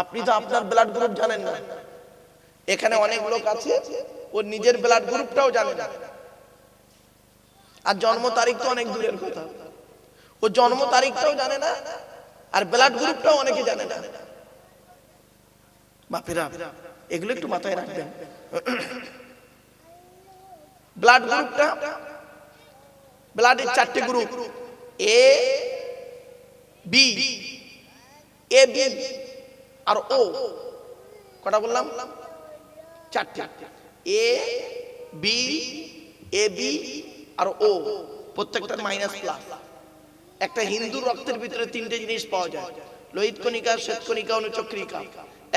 আপনি তো আপনার ব্লাড গ্রুপ জানেন না। এখানে অনেক লোক আছে, ও নিজের ব্লাড গ্রুপটাও জানে না। আর জন্ম তারিখ তো অনেক দূরের কথা। ও জন্ম তারিখটাও জানে না, আর ব্লাড গ্রুপটাও অনেকে জানে না। বাপেরা, এগুলো একটু মাথায় রাখবেন। ব্লাড গ্রুপটা ব্লাডের চারটে group A B A B R O, কটা বললাম? চারটে। এ, বি এ, বি আর ও, প্রত্যেকটার মাইনাস প্লাস একটা হিন্দু রক্তের ভিতরে তিনটে জিনিস পাওয়া যায়। লোহিত কণিকা, শ্বেত কণিকা, অনুচক্রিকা।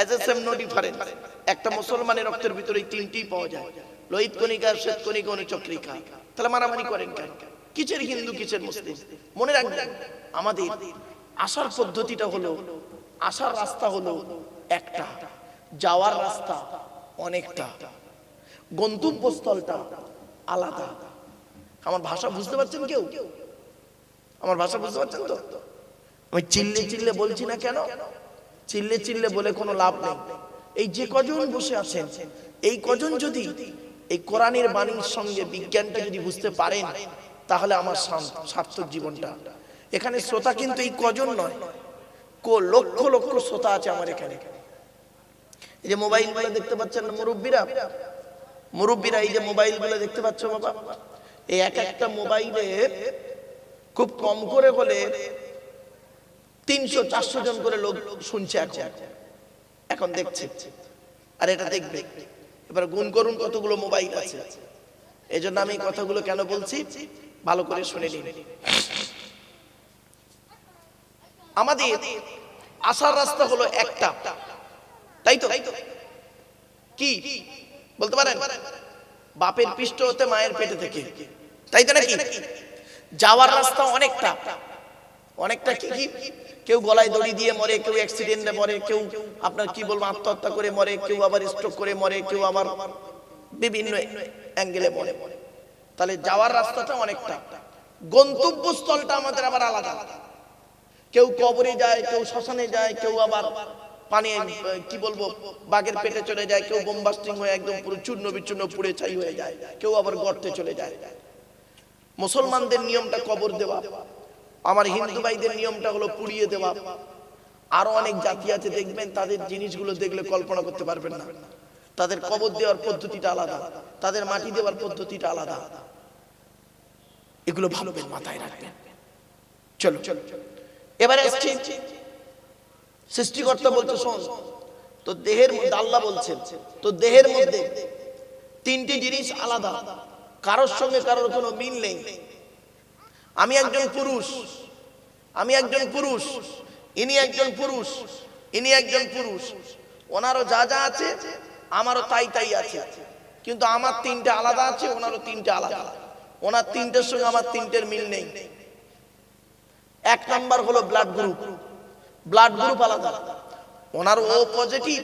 As a same no different একটা মুসলমানের রক্তের ভিতরে এই তিনটেই পাওয়া যায়। লোহিত কণিকা, শ্বেত কণিকা, অনুচক্রিকা। তাহলে মারামারি করেন কেন? কিসের হিন্দু, কিসের মুসলিম? মনে রাখবেন, আমাদের আসার পদ্ধতিটা হলো আসার রাস্তা হলো একটা, যাওয়ার রাস্তা অনেকটা, গন্তব্যস্থলটা আলাদা। আমার ভাষা বুঝতে পারছেন কেউ? আমার ভাষা বুঝতে পারছেন তো? আমি চিল্লে চিল্লে বলছি না কেন? চিল্লে চিল্লে বলে কোনো লাভ নেই। এই যে কজন বসে আছেন, এই কজন যদি এই কোরআনের বাণীর সঙ্গে বিজ্ঞানটা যদি বুঝতে পারেন, তাহলে আমার সার্থক জীবনটা। এখানে শ্রোতা কিন্তু এই কজন নয় লক্ষ লক্ষ শ্রোতা আছে আমার এখানে। এই যে মোবাইলগুলো দেখতে পাচ্ছেন না মুরব্বীরা? মুরব্বীরা এই যে মোবাইলগুলো দেখতে পাচ্ছ বাবা? এই এক একটা মোবাইলে খুব কম করে হলে তিনশো, চারশো জন করে লোক শুনছে এখন। এখন দেখছে। আর এটা দেখবে। এবার গুণ করুন কতগুলো মোবাইল আছে। এই জন্য আমি কথাগুলো কেন বলছি? ভালো করে শুনে নিন। আমাদের আসার রাস্তা হলো একটা। তাই তো? কি? বলতে পারেন? বাপের পৃষ্ঠ হতে মায়ের পেটে থেকে। তাই তো নাকি? যাওয়ার রাস্তা অনেকটা। অনেকটা কি? কি? কেউ গলায় দড়ি দিয়ে মরে, কেউ অ্যাক্সিডেন্টে মরে, কেউ আপনার কি বলব, আত্মহত্যা করে মরে, কেউ আবার স্ট্রোক করে মরে, কেউ আবার বিভিন্ন অ্যাঙ্গেলে মরে। তাহলে যাওয়ার রাস্তাটা অনেকটা। গন্তব্যস্থলটা আমাদের আবার আলাদা আলাদা। কেউ কবরে যায়, কেউ শ্মশানে যায়, কেউ আবার পানি কি বলব, বাঘের পেটে চলে যায়, কেউ বোমবাস্টিং হয়ে একদম পুরো চূর্ণ বিচূর্ণ পুড়ে ছাই হয়ে যায়, কেউ আবার গর্তে চলে যায়। মুসলমানদের নিয়মটা কবর দেওয়া, আমার হিন্দু ভাইদের নিয়মটা হলো পুড়িয়ে দেওয়া। আরও অনেক জাতি আছে, দেখবেন তাদের জিনিসগুলো দেখলে কল্পনা করতে পারবেন না। তাদের কবর দেওয়ার পদ্ধতিটা আলাদা, তাদের মাটি দেওয়ার পদ্ধতিটা আলাদা। এগুলো ভালোবেন মাথায় রাখবেন। চলো চলো চলো। এবারে আসছি। সৃষ্টিকর্তা বলছে, শোন তো দেহের মধ্যে আল্লাহ বলছেন তো দেহের মধ্যে তিনটি জিনিস আলাদা, কারোর সঙ্গে কারোর কোনো মিল নেই। আমি একজন পুরুষ, আমি একজন পুরুষ, ইনি একজন পুরুষ, ইনি একজন পুরুষ। ওনারও যা যা আছে, আমারও তাই তাই আছে। কিন্তু আমার তিনটে আলাদা আছে, ওনারও তিনটে আলাদা। ওনার তিনটের সঙ্গে আমার তিনটের মিল নেই। এক নাম্বার হলো ব্লাড গ্রুপ ব্লাড গ্রুপ আলাদা। ওনার ও পজিটিভ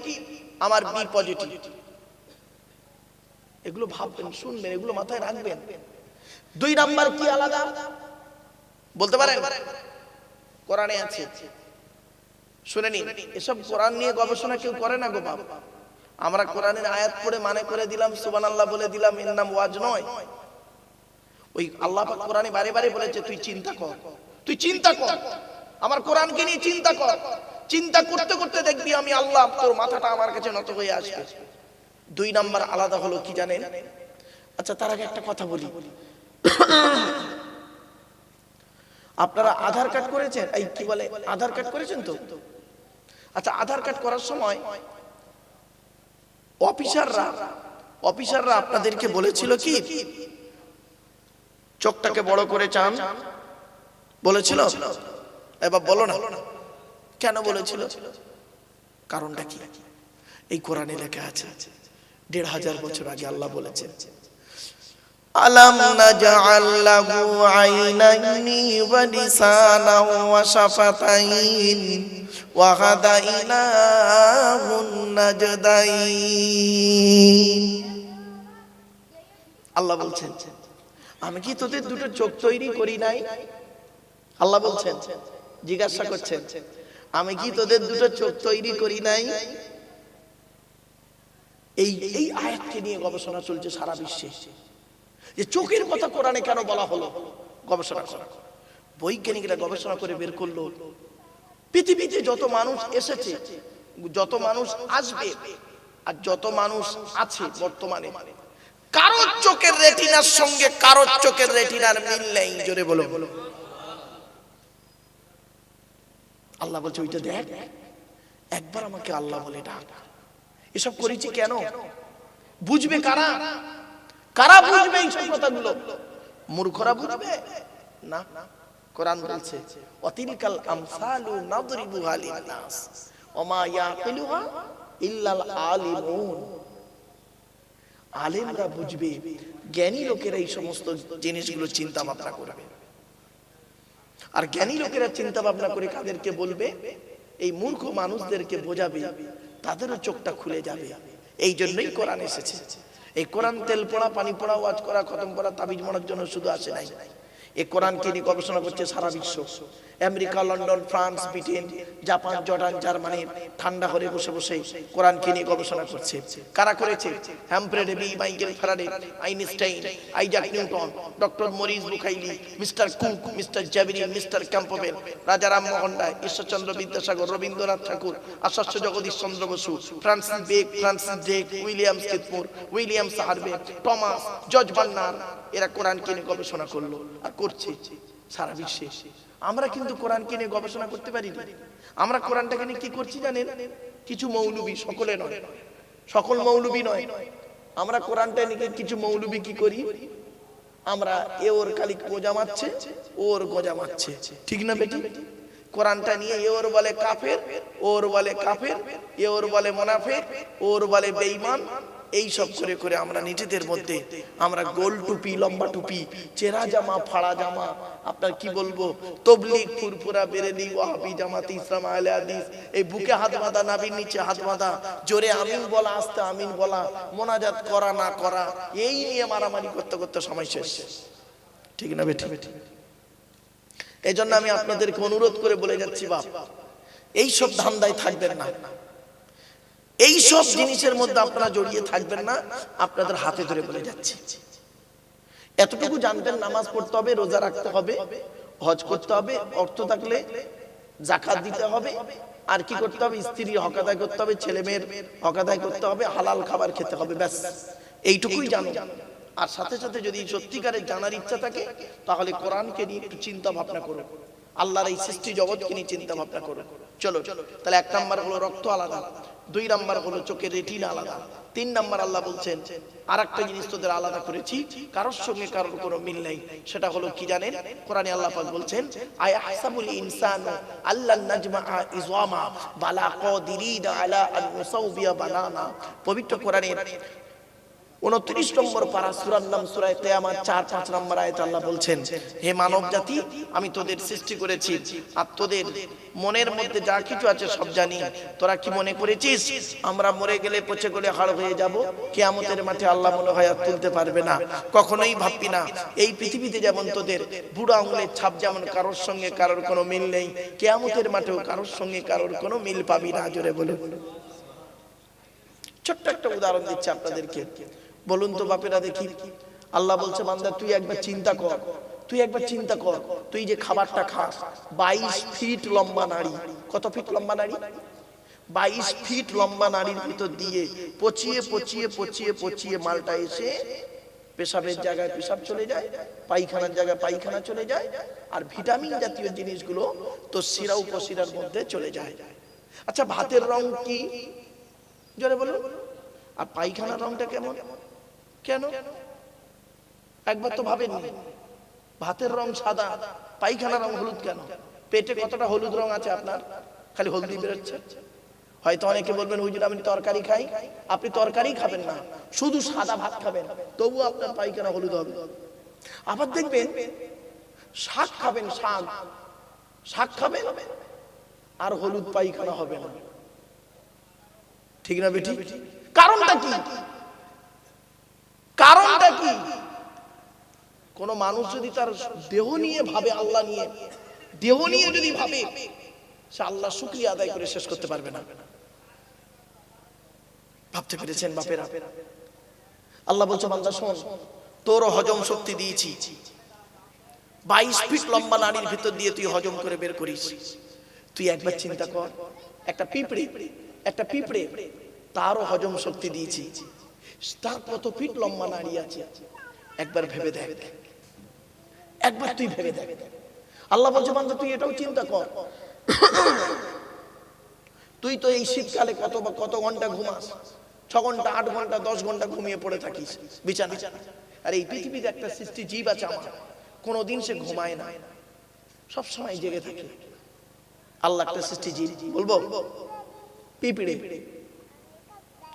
আমার বি পজিটিভ এগুলো ভাববেন, শুনবেন, এগুলো মাথায় রাখবেন। দুই নাম্বার কি আলাদা? বলতে পারেন? কোরআনে আছে। শুনে নিন, এসব কোরআন নিয়ে গবেষণা কেউ করে না গো বাবা আমরা কোরআনের আয়াত পড়ে মানে করে দিলাম সুবান আল্লাহ বলে দিলাম, এর নাম ওয়াজ নয়। ওই আল্লাহ কোরআনে বারে বারে বলেছে, তুই চিন্তা কর। তুই চিন্তা কর। আমার কোরআনকে নিয়ে চিন্তা কর। চিন্তা করতে করতে দেখবি আমি আল্লাহ, তোর মাথাটা আমার কাছে নত হয়ে আসবে। দুই নাম্বার আলাদা হলো কি জানেন? আচ্ছা তার আগে একটা কথা বলি। আপনারা আধার কার্ড করেছেন? এই কি বলে? আধার কার্ড করেছেন তো? আচ্ছা আধার কার্ড করার সময় অফিসাররা অফিসাররা আপনাদেরকে বলেছিল কি? চোখটাকে বড় করে চান। বলেছিল? এবার বলো না। কেন বলেছিল? কারণটা কি? এই কোরআনে লেখা আছে দেড় হাজার বছর আগে আল্লাহ বলেছেন আলাম নাজআল লাহু আইনাইনি ওয়া লিসানাও ওয়া শাফাতাইন ওয়া হাদাইনাহুন নাজদাইন। আল্লাহ বলছেন আমি কি তোদের দুটো চোখ তৈরি করি নাই? আল্লাহ বলছেন জিজ্ঞাসা করছেন আমি কি তোদের দুটো চোখ তৈরি করি নাই? এই এই আয়াতকে নিয়ে গবেষণা চলছে সারা বিশ্বে। যে চোখের কথা কোরআনে কেন বলা হলো? গবেষণা করা। বৈজ্ঞানিকরা গবেষণা করে বের করল। পৃথিবীতে যত মানুষ এসেছে যত মানুষ আসবে আর যত মানুষ আছে বর্তমানে কারোর চোখের রেটিনার সঙ্গে কারোর চোখের রেটিনার মিল নেই জোরে বলো আল্লাহ বলছে ওইটা দেখ। একবার আমাকে আল্লাহ বলে ডাক। এসব করেছি কেন? বুঝবে কারা? কারা? বুঝবে এইসব কথাগুলো? মূর্খরা বুঝবে? না। কোরআন বলছে অতিলকাল আমসালু নাদরিবুহা লিন-নাস ওমা ইয়াকিলুহা ইল্লাল আলিমুন। আলেমরা বুঝবে। জ্ঞানী লোকেরা এই সমস্ত জিনিসগুলো চিন্তা ভাবনা করবে। আর জ্ঞানী লোকেরা চিন্তা ভাবনা করে কাদেরকে বলবে, এই মূর্খ মানুষদেরকে বোঝাবে, তাদেরও চোখটা খুলে যাবে। এই জন্যই কোরআন এসেছে। এই কোরআন তেল পড়া, পানি পড়া, ওয়াজ করা, খতম করা, তাবিজ মরার জন্য শুধু আসে নাই। এই কোরআন নিয়ে গবেষণা করছে সারা বিশ্ব? America, London, France, Britain, Japan, Jordan জার্মানির ঠান্ডা করে বসে বসে কোরআনকে নিয়ে গবেষণা করছে? কারা করেছে? Humphry Davy Michael Faraday, Einstein, Isaac Newton, doctor Maurice Bucaille, mister Cook, mister জ্যাভিনি mister Campbell, Raja Rammohan Roy, Ishwarchandra Vidyasagar, Rabindranath Tagore Acharya Jagadish Chandra Bose, Francis bake Francis ডেক, উইলিয়াম কিতমুর উইলিয়াম সাহারবে Thomas, George বান্নার এরা কোরআনকে নিয়ে গবেষণা করল আর করছে সারা বিশ্বে। আমরা কিন্তু কোরআনকে নিয়ে গবেষণা করতে পারি আমরা কোরআনটাকে নিয়ে কি করছি জানেন? কিছু মৌলবী সকলে নয়। সকল মৌলবী নয়। আমরা কোরআনটা নিয়ে কিছু মৌলবী কি করি? আমরা এ ওর খালি গোজা মারছে ওর গোজা মারছে। ঠিক না বেটি? কোরআনটা নিয়ে এ ওর বলে কাফের ওর বলে কাফের, এ ওর বলে মোনাফেক ওর বলে বেঈমান এই সব করে করে আমরা নিজেদের মধ্যে আমরা গোল টুপি, লম্বা টুপি, চেরা জামা, ফাড়া জামা, আপনার কি বলব, তবলিগ, ফুরফুরা, বেরেলি, ওয়াহাবি, জামাত, ইসলাম আলে হাদিস, এই বুকে হাত বাঁধা নাবির নিচে হাত বাঁধা, জোরে আমিন বলা, আস্তে আমিন বলা, মোনাজাত করা, না করা, এই নিয়ে মারামারি করতে করতে সময় শেষ। ঠিক না বেঠি? এই জন্য আমি আপনাদেরকে অনুরোধ করে বলে যাচ্ছি, বাপ, এই সব ধান্দায় থাকবেন না। এই সব জিনিসের মধ্যে আপনারা জড়িয়ে থাকবেন না আপনাদের হাতে ধরে বলে যাচ্ছি। এতটুকু জানবেন নামাজ পড়তে হবে রোজা রাখতে হবে হজ করতে হবে অর্থ থাকলে জাকাত দিতে হবে আর কি করতে হবে? স্ত্রী হক আদায় করতে হবে ছেলে মেয়ের হক আদায় করতে হবে হালাল খাবার খেতে হবে ব্যাস। এইটুকুই জানো। আর সাথে সাথে যদি সত্যিকারের জানার ইচ্ছা থাকে তাহলে কোরআনকে নিয়ে একটু চিন্তা ভাবনা করো। আল্লাহর এই সৃষ্টি জগৎকে নিয়ে চিন্তা ভাবনা করো। চলো চলো তাহলে এক নাম্বার হলো রক্ত আলাদা দুই নাম্বার হলো চোখের রেটিনা আলাদা। তিন নাম্বার আল্লাহ বলছেন আর একটা জিনিস তোদের আলাদা করেছি, কারোর সঙ্গে কারোর কোনো মিল নেই। সেটা হলো কি জানেন? কোরআনে আল্লাহ পাক বলছেন আয় আহসাবুল ইনসান আল্লাহ নাজমা ইজওয়ামা, বালা কাদিরিন আলা আন বানানা। পবিত্র কোরআনের উনত্রিশ নম্বর পারা সুরার নাম সুরায় তেয়ামার চার পাঁচ নম্বর আয়ত আল্লাহ বলছেন, হে মানব জাতি, আমি তোদের সৃষ্টি করেছি, আর তোদের মনের মধ্যে যা কিছু আছে সব জানি। তোরা কি মনে করেছিস, আমরা মরে গেলে পচে গেলে হাড় হয়ে যাব? কেয়ামতের মাঠে আল্লাহ মনে হয় আর তুলতে পারবে না। কখনোই ভাববি না, এই পৃথিবীতে যেমন তোদের বুড়ো আঙুলের ছাপ যেমন কারোর সঙ্গে কারোর কোনো মিল নেই, কেয়ামতের মাঠেও কারোর সঙ্গে কারোর কোনো মিল পাবি না। জোরে বলে ছোট্ট একটা উদাহরণ দিচ্ছে আপনাদেরকে। বলুন তো বাপেরা দেখি। আল্লাহ বলছে, বান্দা, তুই একবার চিন্তা কর। তুই একবার চিন্তা কর। তুই যে খাবারটা খাস, বাইশ ফিট লম্বা নারী কত ফিট লম্বা নারী বাইশ ফিট লম্বা নারীর ভিতর দিয়ে পচিয়ে পচিয়ে পচিয়ে পচিয়ে মালটা এসে পেশাবের জায়গায় পেশাব চলে যায়, পায়খানার জায়গায় পায়খানা চলে যায়, আর ভিটামিন জাতীয় জিনিসগুলো তো শিরা উপশিরার মধ্যে চলে যায়। আচ্ছা ভাতের রং কি? জোরে বলুন। আর পায়খানার রংটা কেমন? কেন? একবার তো ভাবেননি। ভাতের রং সাদা, পায়খানার রং হলুদ কেন? পেটে কতটা হলুদ রং আছে আপনার? খালি হলদি বেরোচ্ছে। হয়তো অনেকে বলবেন, হুজুর, আমি তরকারি খাই। আপনি তরকারি খাবেন না, শুধু সাদা ভাত খাবেন। তবু আপনার পায়খানা হলুদ হবে। আবার দেখবেন, শাক খাবেন শাক। শাক খাবেন, আর হলুদ পায়খানা হবে না। ঠিক না বেটি? কারণটা কি? কারণটা কি? কোন মানুষ যদি তার দেহ নিয়ে ভাবে, আল্লাহ নিয়ে, দেহ নিয়ে যদি ভাবে, সে আল্লাহ শুক্রিয়া আদায় করে শেষ করতে পারবে না। ভাবতে পেরেছেন বাপেরা? আল্লাহ বলছে, বান্দা, শোন তোর হজম শক্তি দিয়েছি। বাইশ ফিট লম্বা নারীর ভিতর দিয়ে তুই হজম করে বের করিস। তুই একবার চিন্তা কর, একটা পিঁপড়ে একটা পিঁপড়ে তারও হজম শক্তি দিয়েছি। তার কত ফিট লম্বা নারী আছে? একবার ভেবে দেখ। একবার তুই ভেবে দেখ। আল্লাহ বলছে, বান্দা, তুই এটাও চিন্তা কর। তুই তো এই শীতকালে কত বা কত ঘণ্টা ঘুমাস? ছ ঘণ্টা, আট ঘণ্টা, দশ ঘণ্টা ঘুমিয়ে পড়ে থাকিস। বিছানা। আর এই পৃথিবীতে একটা সৃষ্টি জীব আছে আমার। কোনোদিন সে ঘুমায় না। সব সময় জেগে থাকে। আল্লাহ একটা সৃষ্টি জীব। বলব? পিপিড়ে।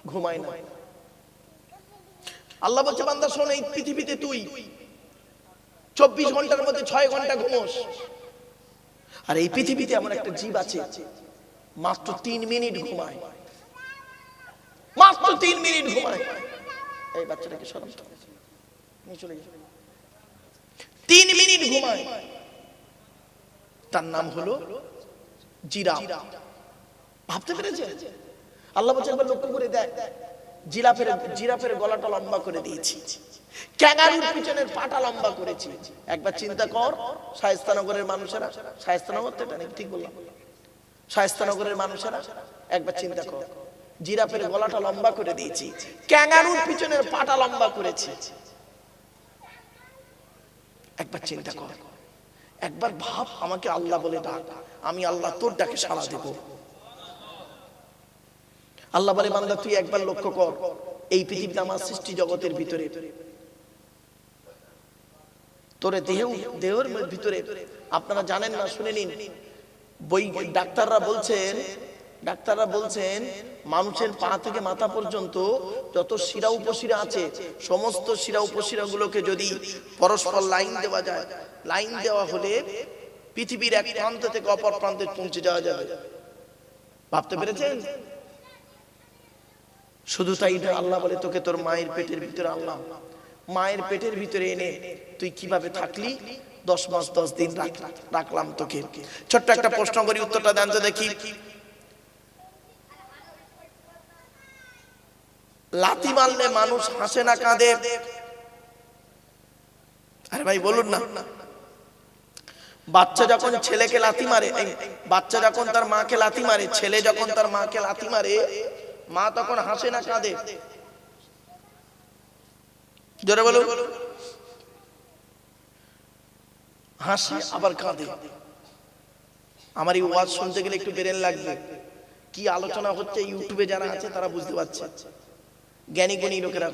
ঘুমায় না। আল্লাহ বলছে, বান্দা, শোন, এই পৃথিবীতে তুই চব্বিশ ঘণ্টার মধ্যে ছয় ঘণ্টা ঘুমোস। আর এই পৃথিবীতে এমন একটা জীব আছে, মাত্র তিন মিনিট ঘুমায়। মাত্র তিন মিনিট ঘুমায়। এই বাচ্চাটাকে সরম চলে তিন মিনিট ঘুমায়। তার নাম হলো জিরা ভাবতে পেরেছে আল্লাহ বলছে, একবার লক্ষ্য করে দেখ। জিরাফের জিরাফের গলাটা লম্বা করে দিয়েছি। ক্যাঙ্গারুর পিছনের পাটা লম্বা করেছি। একবার চিন্তা কর শায়স্তানগরের মানুষেরা শায়স্তানগর তো এটা ঠিক বললাম। শায়স্তানগরের মানুষেরা, একবার চিন্তা কর, জিরাফের গলাটা লম্বা করে দিয়েছি। ক্যাঙ্গারুর পিছনের পাটা লম্বা করেছি। একবার চিন্তা কর, একবার ভাব আমাকে আল্লাহ বলে ডাক, আমি আল্লাহ তোর ডাকে সাড়া দেব। আল্লাহ বলে, বান্দা, তুই একবার লক্ষ্য কর, এই পৃথিবীতে আমার সৃষ্টি জগতের ভিতরে তোরে দেহ, দেহের ভিতরে, আপনারা জানেন না, শুনে নিন। বই, ডাক্তাররা বলছেন ডাক্তাররা বলছেন, মানুষের পা থেকে মাথা পর্যন্ত যত শিরা উপশিরা আছে, সমস্ত শিরা উপশিরা গুলোকে যদি পরস্পর লাইন দেওয়া যায়, লাইন দেওয়া হলে পৃথিবীর এক প্রান্ত থেকে অপর প্রান্তে পৌঁছে যাওয়া যাবে। ভাবতে পেরেছেন? শুধু তাই আল্লাহ বলে, তোকে তোর মায়ের পেটের ভিতরে আল্লাহ মায়ের পেটের ভিতরে এনে তুই কীভাবে থাকলি? দশ মাস, দশ দিন রাখলাম তোকে। ছোট্ট একটা প্রশ্ন করি, উত্তরটা দেন তো দেখি। লাথি মারলে মানুষ হাসে না, কাঁদে? আরে ভাই, বলুন না। বাচ্চা যখন ছেলেকে লাথি মারে বাচ্চা যখন তার মাকে লাথি মারে, ছেলে যখন তার মাকে লাথি মারে মা তখন হাসে না কাঁদে। জোরে বলুন। হাসে আবার কাঁদে। আমার এই ওয়াজ শুনতে গেলে একটু বেরেন লাগবে। কি আলোচনা হচ্ছে ইউটিউবে যারা আছে তারা বুঝতে পারছে। জ্ঞানী গুণী লোকেরা।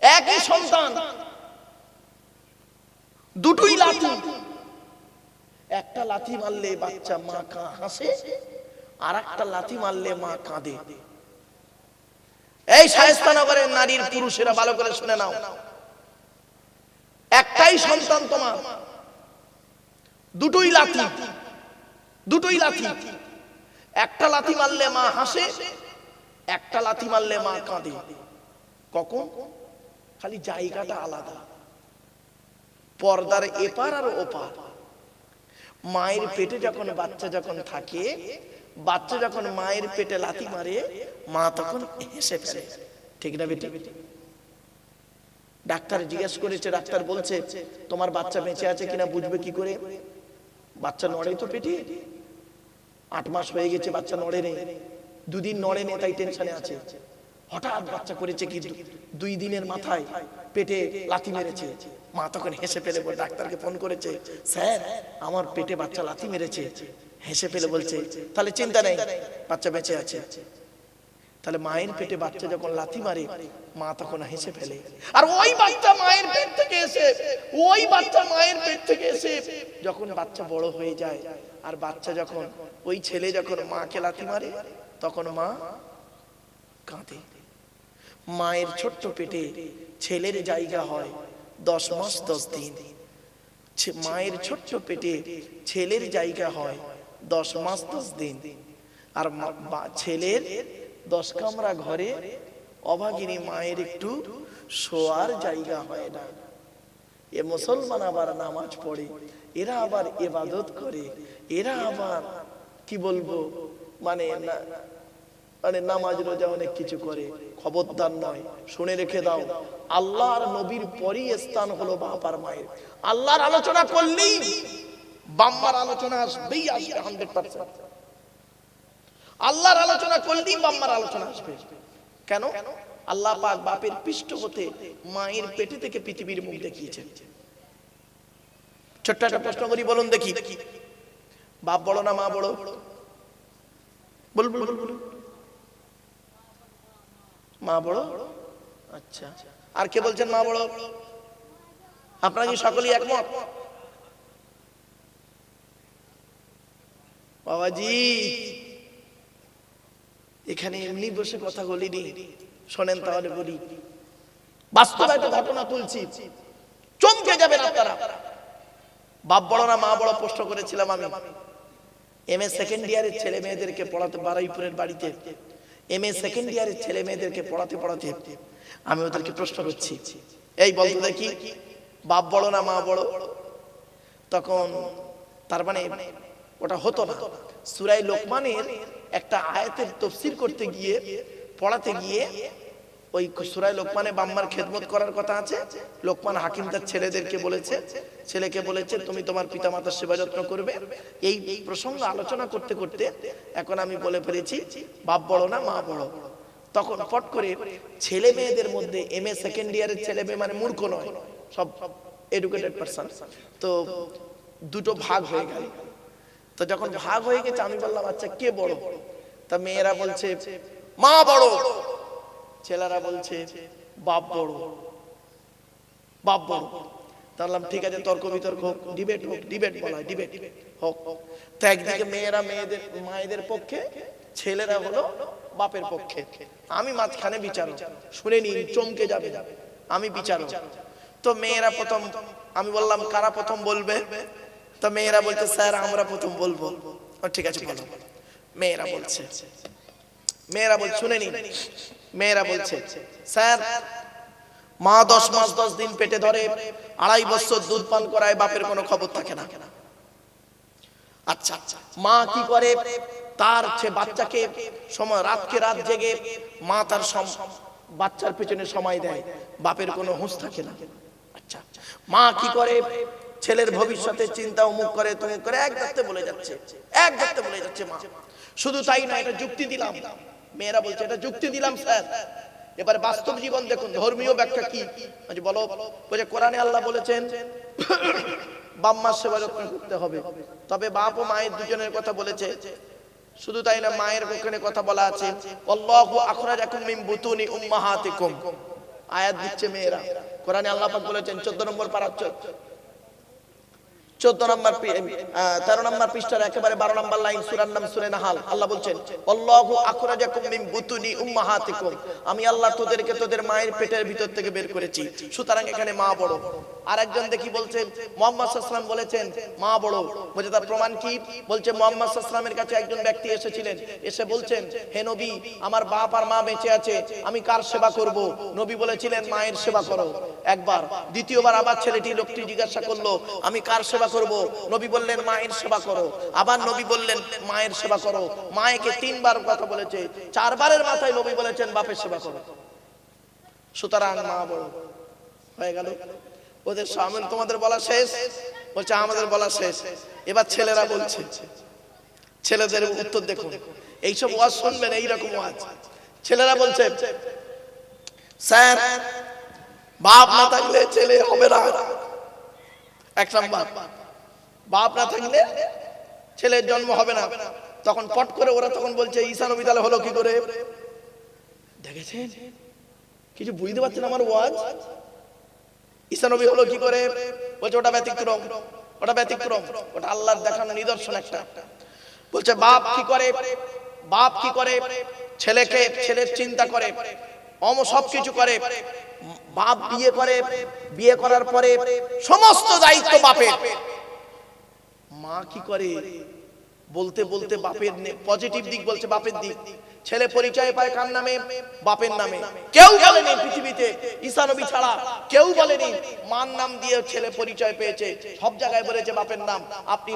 একই সন্তান। দুটোই লাঠি। একটা লাথি মারলে বাচ্চা মা কা- হাসে আর একটা লাথি মারলে মা কাঁদে। এই শায়স্তানগরের নারীর পুরুষেরা ভালো করে শুনে নাও। একটাই সন্তান তোমার। দুটোই লাথি। দুটোই লাথি। একটা লাথি মারলে মা হাসে, একটা লাথি মারলে মা কাঁদে। কখন? খালি জায়গাটা আলাদা। পর্দার এপার আর ওপার। মায়ের পেটে যখন বাচ্চা যখন থাকে বাচ্চা যখন মায়ের পেটে লাথি মারে, মা তখন হেসে ফেলে। ঠিক না বেটি? ডাক্তার জিজ্ঞেস করেছে, ডাক্তার বলছে, তোমার বাচ্চা বেঁচে আছে কিনা বুঝবে কি করে? বাচ্চা নড়ে তো পেটে। আট মাস হয়ে গেছে, বাচ্চা নড়ে নেই দুদিন নড়ে নেই তাই টেনশনে আছে। হঠাৎ বাচ্চা করেছে কি? দুই দিনের মাথায় পেটে লাথি মেরেছে। মা তখন হেসে ফেলে ডাক্তারকে ফোন করেছে, স্যার, আমার পেটে বাচ্চা লাথি মেরেছে। হেসে ফেলে বলছে, তাহলে চিন্তা নেই, বাচ্চা বেঁচে আছে। তাহলে মায়ের পেটে বাচ্চা যখন লাথি মারে, মা তখন হেসে ফেলে। আর ওই বাচ্চা মায়ের পেট থেকে এসে, ওই বাচ্চা মায়ের পেট থেকে এসে যখন বাচ্চা বড় হয়ে যায়, আর বাচ্চা যখন, ওই ছেলে যখন মাকে লাথি মারে, তখন মা কাঁদে। মায়ের ছোট্ট পেটে ছেলের জায়গা হয় দশ মাস দশ দিন। মায়ের ছোট্ট পেটে ছেলের জায়গা হয় দশ মাস দশ দিন। আর ছেলের দশ কামরা ঘরে অভাগিনী মায়ের একটু শোয়ার জায়গা হয় না। এ মুসলমান আবার নামাজ পড়ে, এরা আবার এবাদত করে, এরা আবার কি বলব মানে মানে নামাজ রোজা অনেক কিছু করে, খবরদার নয়। শুনে রেখে দাও, আল্লাহর নবীর পরই স্থান হলো বাপ আর মায়ের। আল্লাহর আলোচনা করলেই বাম্মার আলোচনা আসবেই আসবে হান্ড্রেড পার্সেন্ট আল্লাহর আলোচনা করলেই বাম্মার আলোচনা আসবে। কেন? আল্লাহ পাক বাপের পৃষ্ঠ হতে মায়ের পেটে থেকে পৃথিবীর মুখ দেখিয়েছেন। ছোট্ট একটা প্রশ্ন করি, বলুন দেখি। বাপ বড় না মা বড়? বলুন বলুন বলুন। মা বড়? আচ্ছা। আর কে বলছেন মা বড়? আপনারা কি সকলেই একমত? বাবাজি, এখানে এমনি বসে কথা বলিনি। শোনেন তাহলে বলি। বাস্তবে একটা ঘটনা তুলছি। চমকে যাবেন আপনারা। বাপ বড় না, মা বড় প্রশ্ন করেছিলাম আমি। এম এ সেকেন্ড ইয়ারের ছেলে মেয়েদেরকে পড়াতে বারাইপুরের বাড়িতে। এম এ সেকেন্ড ইয়ারের ছেলে মেয়েদেরকে পড়াতে পড়াতে আমি ওদেরকে প্রশ্ন করছি। এই বলতো দেখি। বাপ বড় না, মা বড়? তখন তার মানে ওটা হতো না। সুরাই লোকমানের একটা আয়াতের তফসির করতে গিয়ে, পড়াতে গিয়ে ওই সুরাই লোকমানে বাম্মার খেদমত করার কথা আছে। লোকমান হাকিম তার ছেলেদেরকে বলেছে, ছেলেকে বলেছে, তুমি তোমার পিতামাতার সেবা যত্ন করবে। এই প্রসঙ্গ আলোচনা করতে করতে এখন আমি বলে ফেলেছি, বাপ বড় না মা বড়? তখন ফট করে ছেলে মেয়েদের মধ্যে এম এ সেকেন্ড ইয়ারের ছেলে মেয়ে মানে মূর্খ নয়, সব এডুকেটেড পারসন তো দুটো ভাগ হয়ে গেল। তো যখন ভাগ হয়ে গেছে আমি বললাম আচ্ছা কে বড়? তা মেয়েরা বলছে মা বড়। ছেলেরা বলছে বাপ বড়। বাপ বড়। ঠিক আছে তর্ক বিতর্ক হোক ডিবেট হোক ডিবেট বলা হয় ডিবেট হোক। তো একদিকে মেয়েরা মেয়েদের মায়েদের পক্ষে ছেলেরা হলো বাপের পক্ষে। আমি মাঝখানে বিচারক। শুনে নিন চমকে যাবে। আমি বিচারক। তো মেয়েরা প্রথম আমি বললাম কারা প্রথম বলবে? তো মেয়েরা বলছে, স্যার, আমরা প্রথম বলব। ঠিক আছে, বলো। মেয়েরা বলছে। মেয়েরা বল, শুনে নিন। মেয়েরা বলছে, স্যার, মা দশ মাস দশ দিন পেটে ধরে আড়াই বছর দুধ পান করায় বাপের কোনো খবর থাকে না। আচ্ছা আচ্ছা মা কি করে? তার সে বাচ্চাকে সময়, রাতকে রাত জেগে মা তার বাচ্চার পেছনে সময় দেয়। বাপের কোনো হুঁশ থাকে না। আচ্ছা মা কি করে? ছেলের ভবিষ্যতে চিন্তা অমুক করে তমুক করে এক ধরতে বলে যাচ্ছে এক ধরতে বলে যাচ্ছে মা। শুধু তাই না এটা যুক্তি দিলাম। মেয়েরা বলছে এটা যুক্তি দিলাম স্যার। এবারে বাস্তব জীবন দেখুন ধর্মীয় ব্যাখ্যা কি? বলছে, বলো। বলছে কোরআনে আল্লাহ বলেছেন বাম্মার সেবা যত্ন করতে হবে। তবে বাপ ও মায়ের দুজনের কথা বলেছে। শুধু তাই না মায়ের ওখানে কথা বলা আছে আল্লাহু আখরাজাকুম মিন বুতুনি উম্মাহাতিকুম। আয়াত দিচ্ছে মেয়েরা। কোরআনে আল্লাহ পাক বলেছেন 14 নম্বর পারা চোদ্দ নম্বর তেরো নম্বর পৃষ্ঠার একেবারে বারো নম্বর লাইন সুরার নাম সুরে নাহাল। আল্লাহ বলছেন অল্লাহু আখরাজাকুম মিন বুতুনি উম্মাহাতিকুম। আমি আল্লাহ তোদেরকে তোদের মায়ের পেটের ভিতর থেকে বের করেছি। সুতরাং এখানে মা বড়। আর একজন দেখি বলছেন, মোহাম্মদ সাল্লাম বলেছেন, মা বড়। বলছে তার প্রমাণ কি? বলছে, মোহাম্মদ সাল্লামের কাছে একজন ব্যক্তি এসেছিলেন। এসে বলছেন, হে নবী, আমার বাপ আর মা বেঁচে আছে, আমি কার সেবা করব? নবী বলেছিলেন, মায়ের সেবা করো। একবার, দ্বিতীয়বার আবার ছেলেটি লোকটি জিজ্ঞাসা করল, আমি কার সেবা করব। নবী বললেন, মায়ের সেবা করো। আবার নবী বললেন, মায়ের সেবা করো। মায়েকে তিনবার কথা বলেছে, চারবারের মাথায় নবী বলেছেন, বাপের সেবা করো। সুতরাং মা বড় হয়ে গেল। ওদের সামনে তোমাদের বলা শেষ? বলছে, আমাদের বলা শেষ। এবার ছেলেরা বলছে, ছেলেদের উত্তর দেখুন। এইসব ওয়াজ শুনবেন, এইরকম ওয়াজ। ছেলেরা বলছে, স্যার, বাপ না থাকলে ছেলে হবে না। এক নাম্বার বাপ না থাকলে ছেলের জন্ম হবে না। তখন পট করে ওরা তখন বলছে, ঈশা নবী তাহলে হলো কি করে? দেখেছেন? কিছু বুঝতে পারছেন আমার ওয়াজ? ঈশা নবী হলো কি করে? বলছে, ওটা ব্যতিক্রম ওটা ব্যতিক্রম, ওটা আল্লাহর দেখানো নিদর্শন একটা। বলছে, বাপ কি করে? বাপ কি করে? ছেলেকে, ছেলের চিন্তা করে অম সব কিছু করে। বাপ বিয়ে করে, বিয়ে করার পরে সমস্ত দায়িত্ব বাপের। মা কি করে? বলতে বলতে বাপের পজিটিভ দিক বলছে বাপের দিক। ছেলে পরিচয় পায় কার নামে? বাপের নামে। কেউ বলেনি পৃথিবীতে ঈসা নবী ছাড়া। কেউ বলেনি, মার নাম দিয়ে ছেলে পরিচয় পেয়েছে। সব জায়গায় বলেছে বাপের নাম। আপনি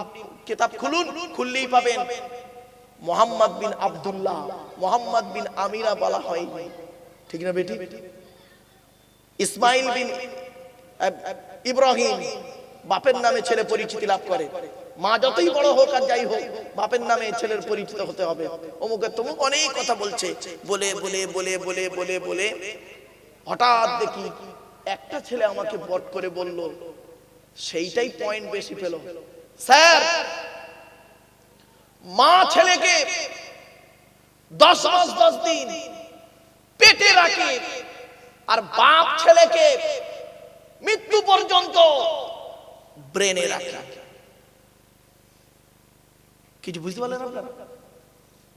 কিতাব খুলুন, খুললেই পাবেন। মোহাম্মদ বিন আব্দুল্লাহ। মোহাম্মদ বিন আমিরা বলা হয় ঠিক না বেটি? ইসমাইল বিন ইব্রাহিম বাপের নামে ছেলে পরিচিতি লাভ করে। মা যতই বড় হোক আর যাই হোক বাপের নামে ছেলের পরিচিত হতে হবে। অমুকে তমুক অনেক কথা বলছে। বলে বলে বলে বলে বলে বলে হঠাৎ দেখি একটা ছেলে আমাকে বট করে বলল সেইটাই পয়েন্ট বেশি পেল। স্যার মা ছেলেকে দশ মাস দশ দিন পেটে রাখে আর বাপ ছেলেকে মৃত্যু পর্যন্ত ব্রেনে রাখে। কিছু বুঝতে পারলেন আপনারা?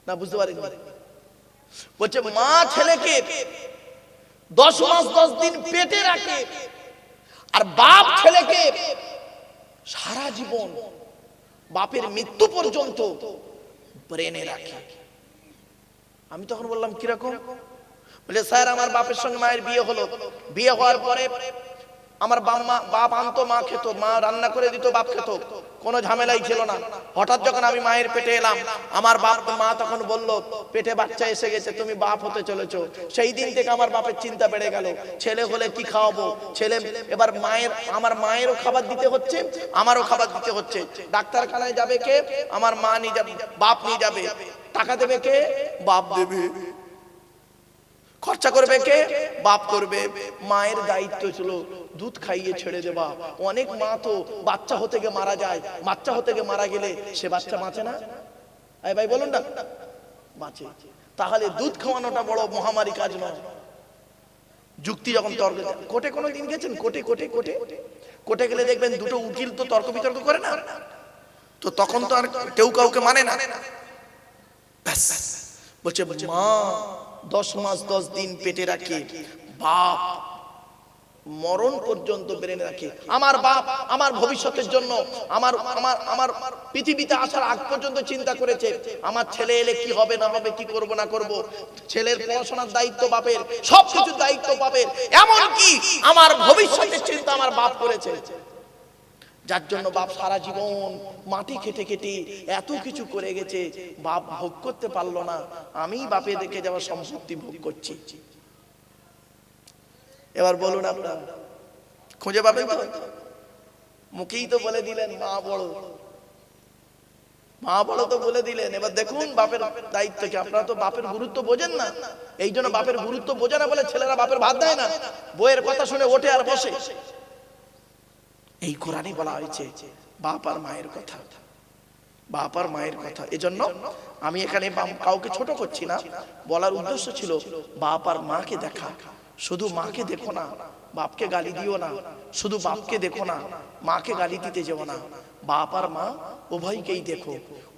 না, বুঝতে পারেন। বলছে, মা ছেলেকে দশ মাস, দশ দিন পেটে রাখে আর বাপ ছেলেকে সারা জীবন বাপের মৃত্যু পর্যন্ত ব্রেনে রাখে। আমি তখন বললাম, কীরকম? বলে, স্যার, আমার বাপের সঙ্গে মায়ের বিয়ে হলো। বিয়ে হওয়ার পরে আমার বাম্মা বাপ আনতো, মা খেত, মা রান্না করে দিত, বাপ খেত। কোনো ঝামেলাই ছিল না। হঠাৎ যখন আমি মায়ের পেটে এলাম, আমার বাপ, মা তখন বলল, পেটে বাচ্চা এসে গেছে, তুমি বাপ হতে চলেছো। সেই দিন থেকে আমার বাপের চিন্তা বেড়ে গেল। ছেলে হলে কি খাওয়াবো? ছেলে, এবার মায়ের, আমার মায়েরও খাবার দিতে হচ্ছে, আমারও খাবার দিতে হচ্ছে। ডাক্তারখানায় যাবে কে? আমার মা নিয়ে যাবে, বাপ নিয়ে যাবে। টাকা দেবে কে? বাপ দেবে। খরচা করবে কে? বাপ করবে। মায়ের দায়িত্ব ছিল দুধ খাইয়ে ছেড়ে দেবা অনেক মা তো বাচ্চা হতে গিয়ে মারা যায়। বাচ্চা হতে গিয়ে মারা গেলে সে বাচ্চা বাঁচে না? ভাই, বলুন না। বাঁচে। তাহলে দুধ খাওয়ানোটা বড় মহামারী কাজ নয়। যুক্তি যখন তর্ক কোটে কোনো দিন গেছেন? কোটে কোটে কোটে কোটে গেলে দেখবেন দুটো উকিল তো তর্ক বিতর্ক করে না। তো তখন তো আর কেউ কাউকে মানে না। ব্যাস। বলছে, মা দশ মাস, দশ দিন পেটে রাখে। বাপ মরণ পর্যন্ত বেড়ে রাখে। আমার বাপ আমার ভবিষ্যতের জন্য, আমার আমার আমার পৃথিবীতে আসার আগ পর্যন্ত চিন্তা করেছে, আমার ছেলে এলে কি হবে, না হবে, কি করব, না করব। ছেলের পড়াশোনার দায়িত্ব বাপের সব কিছুর দায়িত্ব বাপের। এমন কি আমার ভবিষ্যতের চিন্তা আমার বাপ করেছে। যার জন্য বাপ সারা জীবন মাটি খেটে খেটে এত কিছু করে গেছে, বাপ ভোগ করতে পারল না। আমি বাপে দেখে যাওয়ার সম্পত্তি ভোগ করছি। এবার বলুন আপনার, খুঁজে পাবেন তো? মুখেই তো বলে দিলেন, মা বড়। মা বড় তো বলে দিলেন। এবার দেখুন বাপের দায়িত্ব কি। আপনারা তো বাপের গুরুত্ব বোঝেন না। এই জন্য বাপের গুরুত্ব বোঝে না বলে ছেলেরা বাপের ভাত দেয় না। বইয়ের কথা শুনে ওঠে আর বসে। এই কোরআনই বলা হয়েছে, বাপ আর মায়ের কথা। বাপ আর মায়ের কথা। এজন্য আমি এখানে কাউকে ছোট করছি না। বলার উদ্দেশ্য ছিল বাপ আর মাকে দেখা। শুধু মাকে দেখো না, বাপকে গালি দিও না। শুধু বাপকে দেখো না, মাকে গালি দিতে যেও না। বাপ আর মা উভয়কেই দেখো।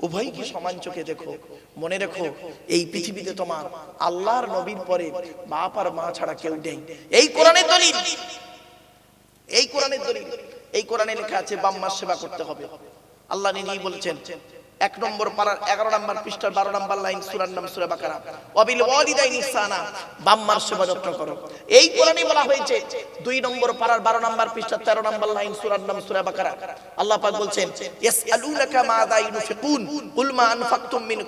উভয়কে সমান চোখে দেখো। মনে রেখো, এই পৃথিবীতে তোমার আল্লাহর নবীর পরে বাপ আর মা ছাড়া কেউ নেই। এই কোরআনের দলিল। এই কোরআনের দলিল। এই কোরআনে লেখা আছে বাম্মার সেবা করতে হবে। আল্লাহ নিজেই বলেছেন এক নম্বর পাড়ার এগারো নম্বর পৃষ্ঠার বারো নম্বর লাইন সুরার নাম সুরা বাকারা। অবিল ওয়ালিদাইন ইসানা বাম্মার সেবা যত্ন করো। এই কোরআনে বলা হয়েছে, দুই নম্বর পাড়ার বারো নম্বর পৃষ্ঠার তেরো নম্বর লাইন সুরার নাম সুরা বাকারা। আল্লাহ পাক বলছেন মাযা ইউনফিকুন, কুল মা আনফাকতুম মিন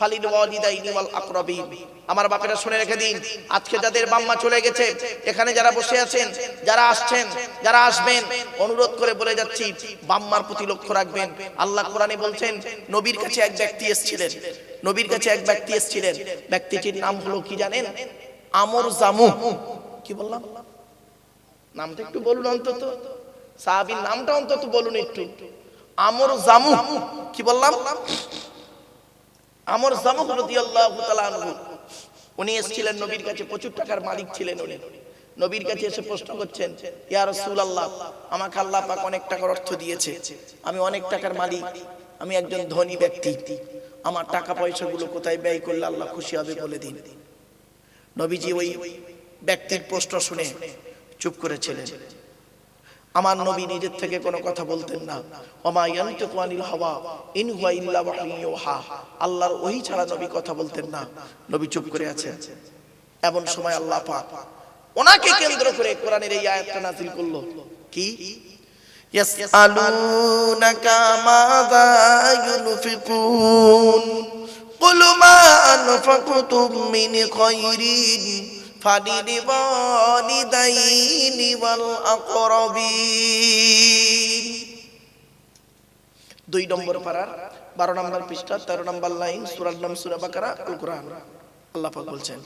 ফালিল ওয়াল আকরাবিন। আমার বাপেরা শুনে রেখে দিন, আজকে যাদের বাম্মা চলে গেছে, এখানে যারা বসে আছেন, যারা আসছেন, যারা আসবেন, অনুরোধ করে বলে যাচ্ছি, বাম্মার প্রতি লক্ষ্য রাখবেন। আল্লাহ কোরআনে বলছেন নবীর কাছে এক ব্যক্তি এসেছিলেন। নবীর কাছে এক ব্যক্তি এসেছিলেন। ব্যক্তিটির নাম হলো কি জানেন? আমর জামু। কি বললাম? নামটা একটু বলুন অন্তত। সাহাবীর নামটা অন্তত বলুন একটু। আমর জামু। কি বললাম? আমর জামু রাদিয়াল্লাহু তাআলা আনহু। উনি এসেছিলেন, নবীর কাছে প্রচুর টাকার মালিক ছিলেন উনি। নবীর কাছে এসে প্রশ্ন করছেন, ইয়া রাসূলুল্লাহ, আমাকে আল্লাহ পাক অনেক টাকার অর্থ দিয়েছে। আমি অনেক টাকার মালিক। আমি একজন ধনী ব্যক্তি। আমার টাকা পয়সাগুলো কোথায় ব্যয় করলে আল্লাহ খুশি হবে বলে দিন। নবীজি ওই ব্যক্তির প্রশ্ন শুনে চুপ করেছিলেন। আমার নবী নিজের থেকে কোনো কথা বলতেন না। আনিল হাওয়া, ইন হুয়া ইল্লা ইউহা। আল্লাহর ওহী ছাড়া নবী কথা বলতেন না। নবী চুপ করে আছে। এমন সময় আল্লাহ পাক ওনাকে কেন্দ্র করে কোরআনের এই আয়াতটা নাযিল করল। কি? ইয়াসআলুনাকা মাযা ইউনফিকুন قل ما أنفقتم من خير فللوالدين والأقربين দুই নম্বর পারার বারো নম্বর পৃষ্ঠা তেরো নম্বর লাইন সুরার নাম সুরা বাকারা আল কোরআন আল্লাহ পাক বলছেন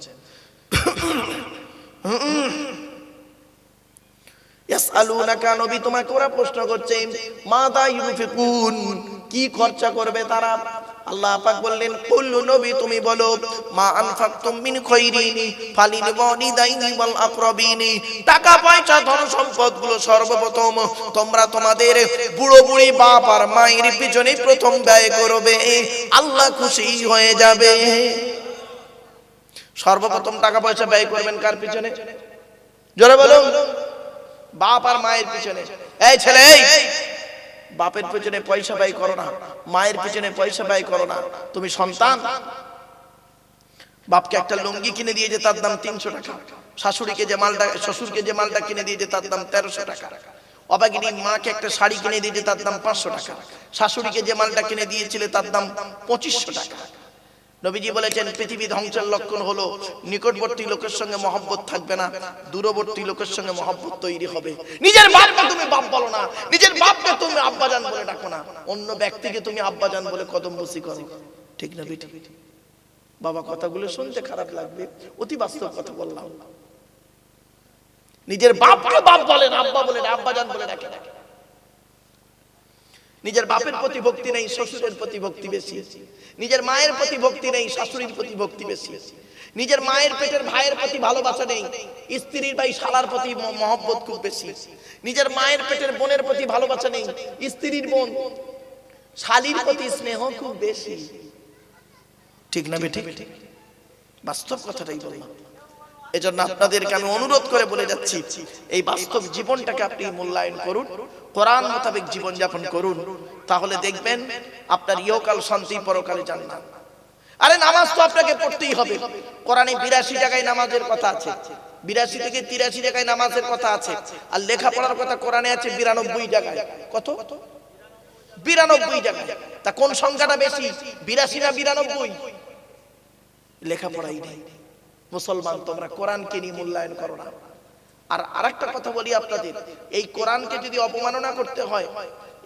সর্বপ্রথম তোমরা তোমাদের বুড়ো বুড়ি বাপ আর মায়ের পিছনে প্রথম ব্যয় করবে। আল্লাহ খুশি হয়ে যাবে। সর্বপ্রথম টাকা পয়সা ব্যয় করবেন কার পিছনে? জোরে বলুন। বাপ আর মায়ের পিছনে। এই ছেলে বাপের পিছনে পয়সা ব্যয় করো না, মায়ের পিছনে পয়সা ব্যয় করো না। তুমি সন্তান। বাপকে একটা লুঙ্গি কিনে দিয়েছে তার দাম তিনশো টাকা। শাশুড়িকে যে মালটা, শ্বশুরকে যে মালটা কিনে দিয়েছে তার দাম তেরোশো টাকা। অবাগিনী মাকে একটা শাড়ি কিনে দিয়েছে তার দাম পাঁচশো টাকা। শাশুড়িকে যে মালটা কিনে দিয়েছিলে তার দাম পঁচিশশো টাকা। নবীজি বলেছেন, পৃথিবী ধ্বংসের লক্ষণ হলো নিকটবর্তী লোকের সঙ্গে মহব্বত থাকবে না, দূরবর্তী লোকের সঙ্গে মহব্বত তৈরি হবে। নিজের বাপকে তুমি বাপ বলো না, নিজের বাপকে তুমি আব্বাজান বলে ডাকো না, অন্য ব্যক্তিকে তুমি আব্বাজান বলে কদম বসি করো। ঠিক না বেটি? বাবা কথাগুলো শুনতে খারাপ লাগবে, অতি বাস্তব কথা বললাম। নিজের বাপকে বাপ বলেন আব্বা বলেন আব্বাজান বলে ডাকে ডাকে নিজের বাপের প্রতি ভক্তি নেই শ্বশুরের প্রতি ভক্তি বেশি। নিজের মায়ের প্রতি ভক্তি নেই শাশুড়ির প্রতি ভক্তি বেশি। নিজের মায়ের পেটের ভাইয়ের প্রতি ভালোবাসা নেই স্ত্রীর ভাই শালার প্রতি মহব্বত খুব বেশি। নিজের মায়ের পেটের বোনের প্রতি ভালোবাসা নেই স্ত্রীর বোন। শালির প্রতি স্নেহ খুব বেশি। ঠিক না বেঠিক? বাস্তব কথাটাই বললাম। এজন্য আপনাদেরকে আমি অনুরোধ করে বলে যাচ্ছি, এই বাস্তব জীবনটাকে আপনি মূল্যায়ন করুন, কোরআন মোতাবেক জীবন যাপন করুন, তাহলে দেখবেন আপনার ইহকাল শান্তি পরকালে জান্নাত। আরে নামাজ তো আপনাকে পড়তেই হবে। কোরআনে বিরাশি জায়গায় নামাজের কথা আছে, বিরাশি থেকে তিরাশি জায়গায় নামাজের কথা আছে, আর লেখাপড়ার কথা কোরআনে আছে বিরানব্বই জায়গায়। কত? বিরানব্বই জায়গায়। তা কোন সংখ্যাটা বেশি, বিরাশি না বিরানব্বই? লেখাপড়াই নেই। মুসলমান, তোমরা কোরআনকে নিয়ে মূল্যায়ন করো না। আর আরেকটা কথা বলি আপনাদের, এই কোরআনকে যদি অপমাননা করতে হয়,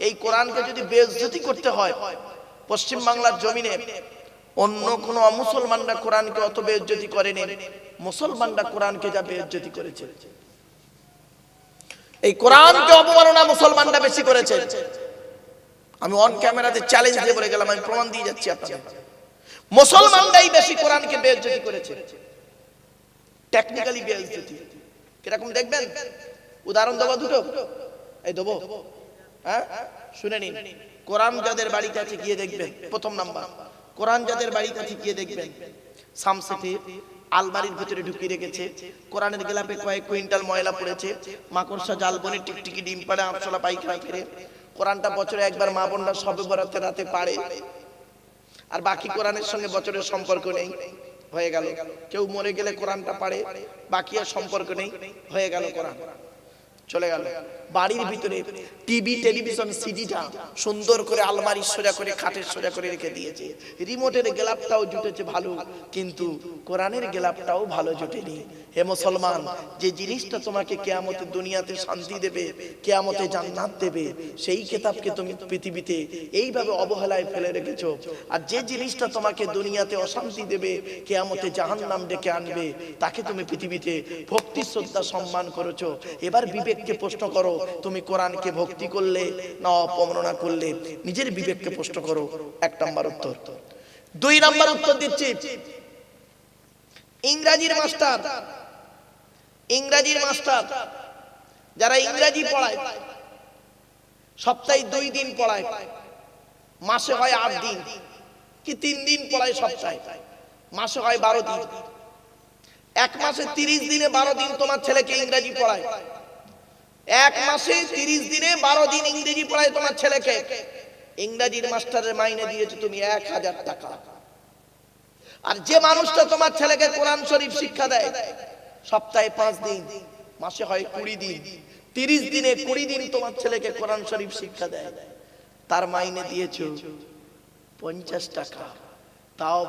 এই কোরআনকে যদি বেজ্জতি করতে হয়, পশ্চিম বাংলার জমিনে অন্য কোন মুসলমানরা কোরআনকে অত বেজ্জতি করেনি, মুসলমানরা কোরআনকে যা বেজ্জতি করেছে। এই কোরআনকে অপমাননা মুসলমানরা বেশি করেছে। আমি অন ক্যামেরাতে চ্যালেঞ্জ দিয়ে বলে গেলাম, আমি প্রমাণ দিয়ে যাচ্ছি আপনাদের। মুসলমানরাই বেশি কোরআনকে বেজ্জতি করেছে। টেকনিক্যালি বেজ্জতি কীরকম দেখবেন? উদাহরণ দেবো দুটো? এই দেবো। হ্যাঁ? শুনে নিন। কোরআন যাদের বাড়িতে আছে গিয়ে দেখবেন। প্রথম নাম্বার। কোরআন যাদের বাড়িতে আছে গিয়ে দেখবেন। সামসেটে আলমারির ভিতরে ঢুকিয়ে রেখেছে। কোরআনের গেলাপে কয়েক কুইন্টাল ময়লা পড়েছে। মাকড়সা জাল বনে টিকটিকি, ডিম পাড়ে আটশোলা পাইখানা ফেরে। কোরআনটা বছরে একবার মা বোনরা সবে বরাতে রাতে পারে আর বাকি কোরআনের সঙ্গে বছরের সম্পর্ক নেই। হয়ে গেল। কেউ মরে গেলে কোরআনটা পারে বাকি আর সম্পর্ক নেই। হয়ে গেল কোরআন। চলে গেল। বাড়ির ভিতরে টিভি, টেলিভিশন, সিডিটা সুন্দর করে আলমারি সোজা করে, খাটের সোজা করে রেখে দিয়েছে। রিমোটের গেলাপটাও জুটেছে ভালো, কিন্তু কোরআনের গেলাপটাও ভালো জুটেনি। হে মুসলমান, যে জিনিসটা তোমাকে কেয়ামতের দুনিয়াতে শান্তি দেবে, কেয়ামতে জান্নাত দেবে, সেই কেতাবকে তুমি পৃথিবীতে এইভাবে অবহেলায় ফেলে রেখেছো। আর যে জিনিসটা তোমাকে দুনিয়াতে অশান্তি দেবে, কেয়ামতে জাহান্নাম ডেকে আনবে, তাকে তুমি পৃথিবীতে ভক্তি শ্রদ্ধা সম্মান করেছ। এবার বিবেককে প্রশ্ন করো। তুমি কোরআনকে ভক্তি করলে না অপমাননা করলে? নিজের বিবেককে প্রশ্ন করো। এক নাম্বার উত্তর। দুই নাম্বার উত্তর দিচ্ছি। ইংরাজির মাস্টার। ইংরাজির মাস্টার। যারা ইংরাজি পড়ায়, সপ্তাহে দুই দিন পড়ায়, মাসে হয় আট দিন, কি তিন দিন পড়ায় সপ্তাহে? মাসে হয় বারো দিন। এক মাসে তিরিশ দিনে বারো দিন তোমার ছেলেকে ইংরাজি পড়ায়। এক মাসে তিরিশ দিনে বারো দিন ইংরেজি পড়ায় তোমার ছেলেকে। ইংরাজির মাস্টারের মাইনে দিয়েছ তুমি এক হাজার টাকা। আর যে মানুষটা তোমার ছেলেকে কোরআন শরীফ শিক্ষা দেয়, সপ্তাহে পাঁচ দিন, মাসে হয় কুড়ি দিন, তিরিশ দিনে কুড়ি দিন তোমার ছেলেকে কোরআন শরীফ শিক্ষা দেয়। তার মাইনে দিয়েছ পঞ্চাশ টাকা। তাও